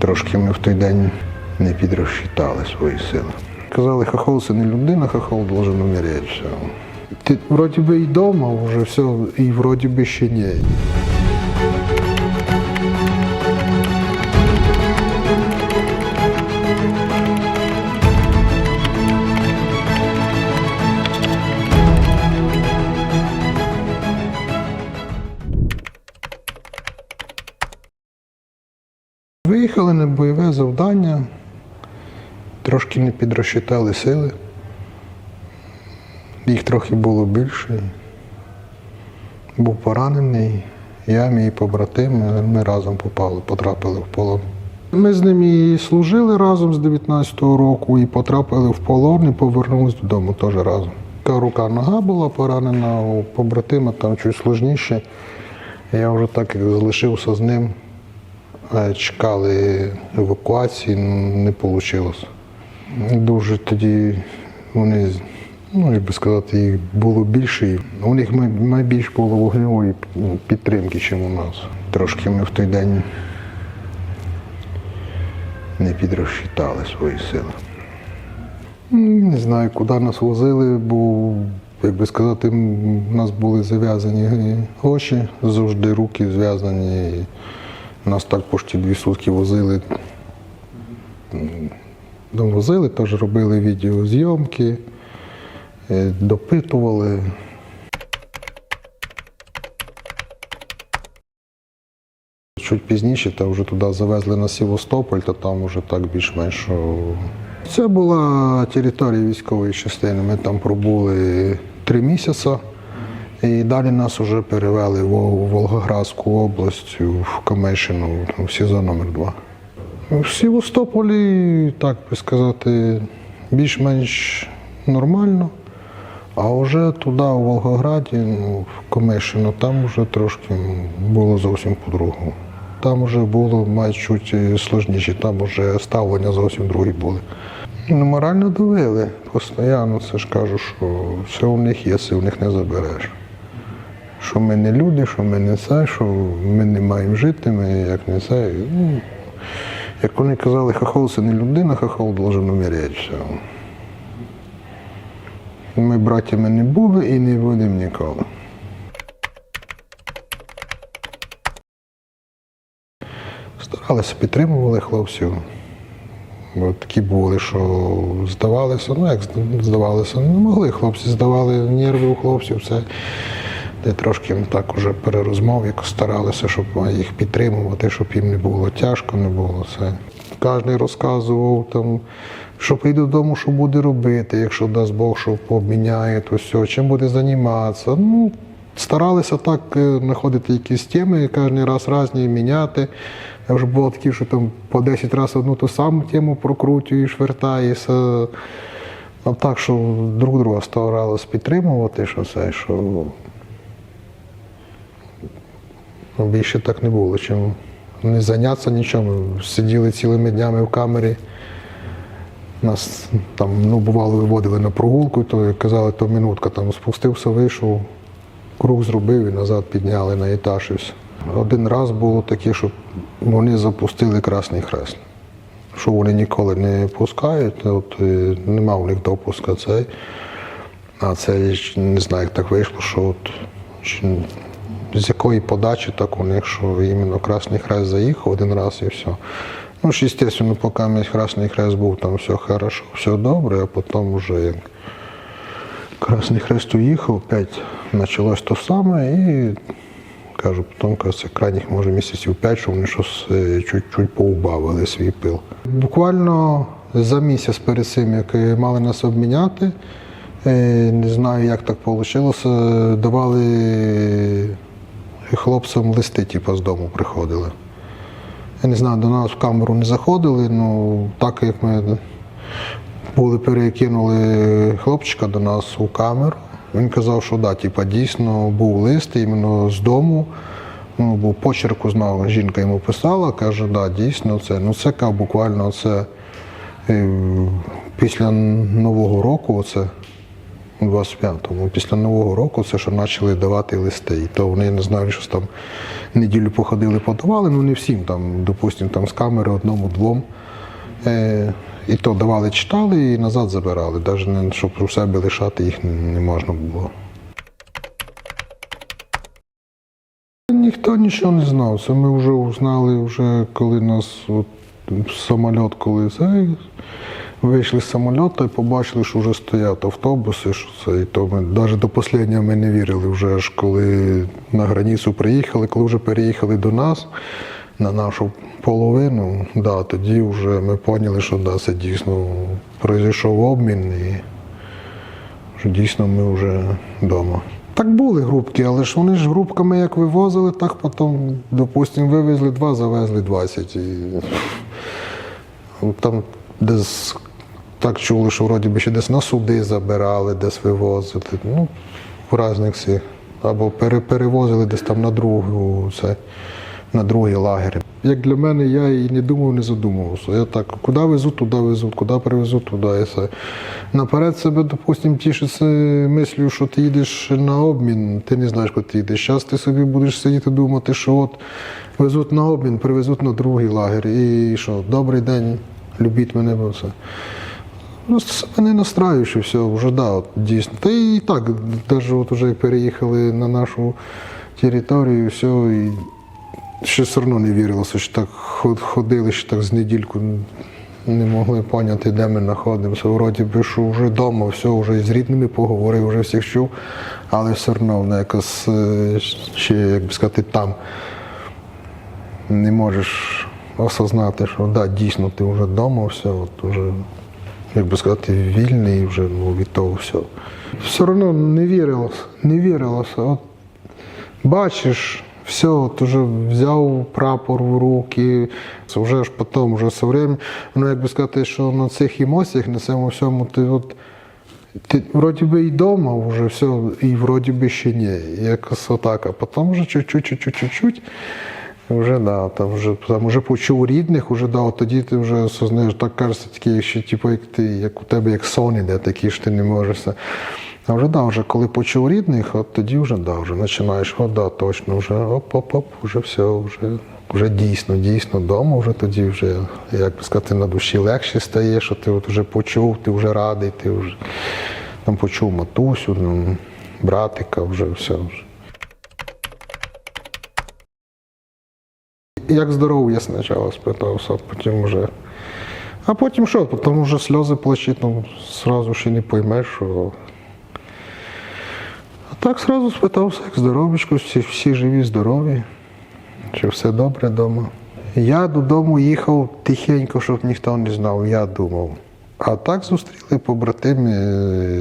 Трошки ми в той день не підрозчитали свої сили. Казали, хахол це не людина, хахол должен умереть. Все. Ти вроді би і вдома вже все, і вроді би ще ні. Виїхали на бойове завдання, трошки не підрозчитали сили. Їх трохи було більше. Був поранений, я, мій побратим, ми- разом попали, потрапили в полон. Ми з ним і служили разом з 19-го року, і потрапили в полон, і повернулись додому теж разом. Та рука нога була поранена, у побратима там чуть сложніше. Я вже так як залишився з ним, Чекали евакуації, ну, не вийшло. Дуже тоді вони, ну як би сказати, їх було більше. У них най- найбільше було вогневої підтримки, ніж у нас. Трошки ми в той день не підрозчитали свої сили. Не знаю, куди нас возили, бо, як би сказати, у нас були зав'язані очі, завжди руки зв'язані. Нас так почти дві сутки возили. Возили, теж робили відеозйомки, е, допитували. Чуть пізніше та вже туди завезли на Севастополь, то там вже так більш-менш. Це була територія військової частини. Ми там пробули три місяці. І далі нас вже перевели в Волгоградську область, в Камешину, в СІЗО номер 2 В Севастополі, так би сказати, більш-менш нормально. А вже туди, у Волгограді, ну, в Комишино, там вже трошки було зовсім по-другому. Там вже було майже сложніше, там вже ставлення зовсім другі були. Ну, морально давили постійно, це ж кажу, що все у них є, все у них не забереш. Що ми не люди, що ми не це, що ми не маємо жити, ми як не це. Ну, як вони казали, хахол це не людина, хахол должен умереть. Все. Ми братями не були і не будемо ніколи. Старалися, підтримували хлопців. Бо такі були, що здавалися, ну як здавалися, не могли. Хлопці здавали нерви у хлопців. Це де трошки так уже перерозмов, як старалися, щоб їх підтримувати, щоб їм не було тяжко, не було це. Кожен розказував там, що прийде додому, що буде робити, якщо дасть Бог, що пообміняє, то все, чим буде займатися. Ну, старалися так е, знаходити якісь теми, кожен раз різні міняти. Я вже було такі, що там по 10 разів одну ту саму тему прокручуєш, вертаєшся. А так, що друг друга старалися підтримувати, що це, що більше так не було. Чим не зайнятися нічим. Сиділи цілими днями в камері. Нас там, ну, бувало, виводили на прогулку, то казали, то минутка там спустився, вийшов, круг зробив і назад підняли на етаж. Один раз було таке, що вони запустили Красний Хрест. Що вони ніколи не пускають, от, е, нема у них допуска цей. А це не знаю, як так вийшло, що от з якої подачі так у них, що іменно Красний Хрест заїхав один раз і все. Ну, ж, звісно, поки мій Красний Хрест був, там все хорошо, все добре, а потім вже як Красний Хрест уїхав, опять почалось то саме і кажу, потім кажеться, крайніх може місяців п'ять, що вони щось е, чуть-чуть поубавили свій пил. Буквально за місяць перед цим, як е, мали нас обміняти, е, не знаю, як так вийшло, давали хлопцям листи, типу, з дому приходили. Я не знаю, до нас в камеру не заходили, ну так як ми були, перекинули хлопчика до нас у камеру. Він казав, що да, типа, дійсно був лист іменно з дому. Ну, бо почерку знав, жінка йому писала, каже, да, дійсно це. Ну це буквально це е, після Нового року, оце у 25-му. Після Нового року це що почали давати листи. І то вони я не знаю, що там неділю походили, подавали, ну не всім, там, допустимо, там з камери одному-двом. Е, і то давали, читали і назад забирали. Навіть щоб у себе лишати їх не можна було. Ніхто нічого не знав. Це ми вже узнали, вже коли нас от, самоліт, коли це, вийшли з самоліта і побачили, що вже стоять автобуси. Що це, і то ми навіть до останнього ми не вірили. Вже ж коли на границю приїхали, коли вже переїхали до нас на нашу половину, да, тоді вже ми поняли, що да, це дійсно пройшов обмін і що дійсно ми вже вдома. Так були групки, але ж вони ж групками як вивозили, так потім, допустимо, вивезли два, завезли 20. І... Там десь так чули, що вроді би ще десь на суди забирали, десь вивозили. Ну, в різних всіх. Або перевозили десь там на другу, це, на другий лагер. Як для мене, я і не думав, не задумувався. Я так, куди везуть, туди везуть, куди привезуть, туди і все. Наперед себе, допустим, тішиться мислю, що ти їдеш на обмін, ти не знаєш, куди ти їдеш. Зараз ти собі будеш сидіти думати, що от везуть на обмін, привезуть на другий лагер. І що, добрий день, любіть мене, бо все. Ну, себе не настраю, що все, вже да, от, дійсно. Та і так, навіть от вже переїхали на нашу територію, все, і ще все одно не вірилося, що так ходили, що так з недільку не могли поняти, де ми знаходимося. Вроді би, що вже вдома, все, вже з рідними поговорив, вже всіх чув, але все одно воно якось е, ще, як би сказати, там не можеш осознати, що да, дійсно ти вже вдома, все, от вже, як би сказати, вільний вже ну, від того всього. Все одно не вірилося, не вірилося. От бачиш, все, от уже взяв прапор в руки, це вже ж потім, вже все время, ну як би сказати, що на цих емоціях, на цьому всьому, ти от. Ти вроді би і вдома вже все, і вроді би ще ні. Якось отак. А потім вже чуть-чуть, чуть-чуть, чуть-чуть. Вже да, там вже там вже почув рідних, уже да, от тоді ти вже осознаєш, так кажеться, такі, що типу, як ти, як у тебе як сон іде, такі ж ти не можеш. А вже да, вже коли почув рідних, от тоді вже да, вже починаєш, о, да, точно, вже оп-оп-оп, вже все, вже, вже дійсно, дійсно вдома, вже тоді вже, як би сказати, на душі легше стає, що ти от вже почув, ти вже радий, ти вже там почув матусю, ну, братика, вже все. Вже. Як здоров'я спочатку спитався, а потім вже. А потім що? Потім вже сльози плачуть, ну, зразу ще не поймеш, що. А так зразу спитався, як здоров'ячко, всі, всі живі, здорові, чи все добре вдома. Я додому їхав тихенько, щоб ніхто не знав, я думав. А так зустріли побратими,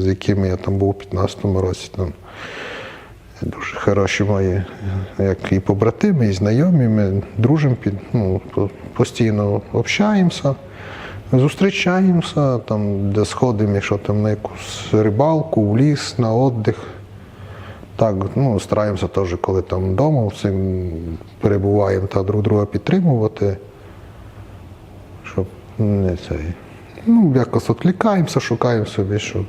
з якими я там був у 15-му році. Там, Дуже хороші мої, як і побратими, і знайомі. Ми дружимо, під, ну, постійно общаємося, зустрічаємося, там, де сходимо, якщо там на якусь рибалку, в ліс, на віддих. Так, ну, стараємося теж, коли там вдома всім перебуваємо та друг друга підтримувати, щоб не цей. Ну, якось відвлікаємося, шукаємо собі, щоб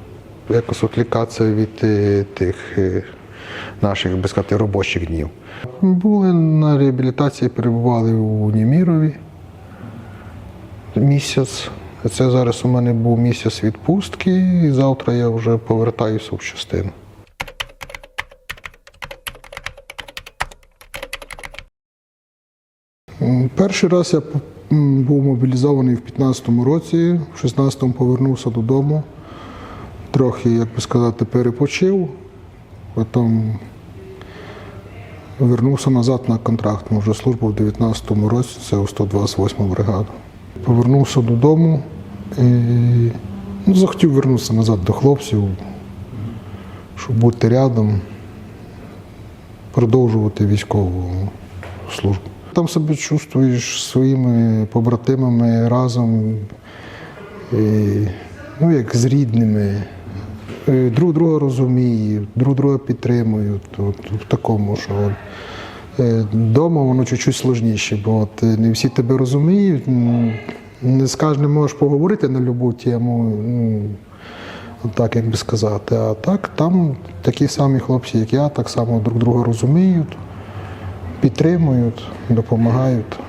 якось відвлікатися від е, тих е, наших, би сказати, робочих днів. Були на реабілітації, перебували у Німірові місяць. Це зараз у мене був місяць відпустки, і завтра я вже повертаюся в частину. Перший раз я був мобілізований в 15-му році, в 16-му повернувся додому, трохи, як би сказати, перепочив, потім вернувся назад на контракт. Ми вже службу в 19-му році, це у 128 бригаду. Повернувся додому і ну, захотів вернутися назад до хлопців, щоб бути рядом, продовжувати військову службу. Там себе чувствуєш своїми побратимами разом, і, ну, як з рідними. Е, Друг друга розуміють, друг друга підтримують. От, в такому, що от, е, вдома воно чуть-чуть сложніше, бо от, е, не всі тебе розуміють, не з кожним можеш поговорити на будь-яку тему. ну, так як би сказати. А так там такі самі хлопці, як я, так само друг друга розуміють, підтримують, допомагають.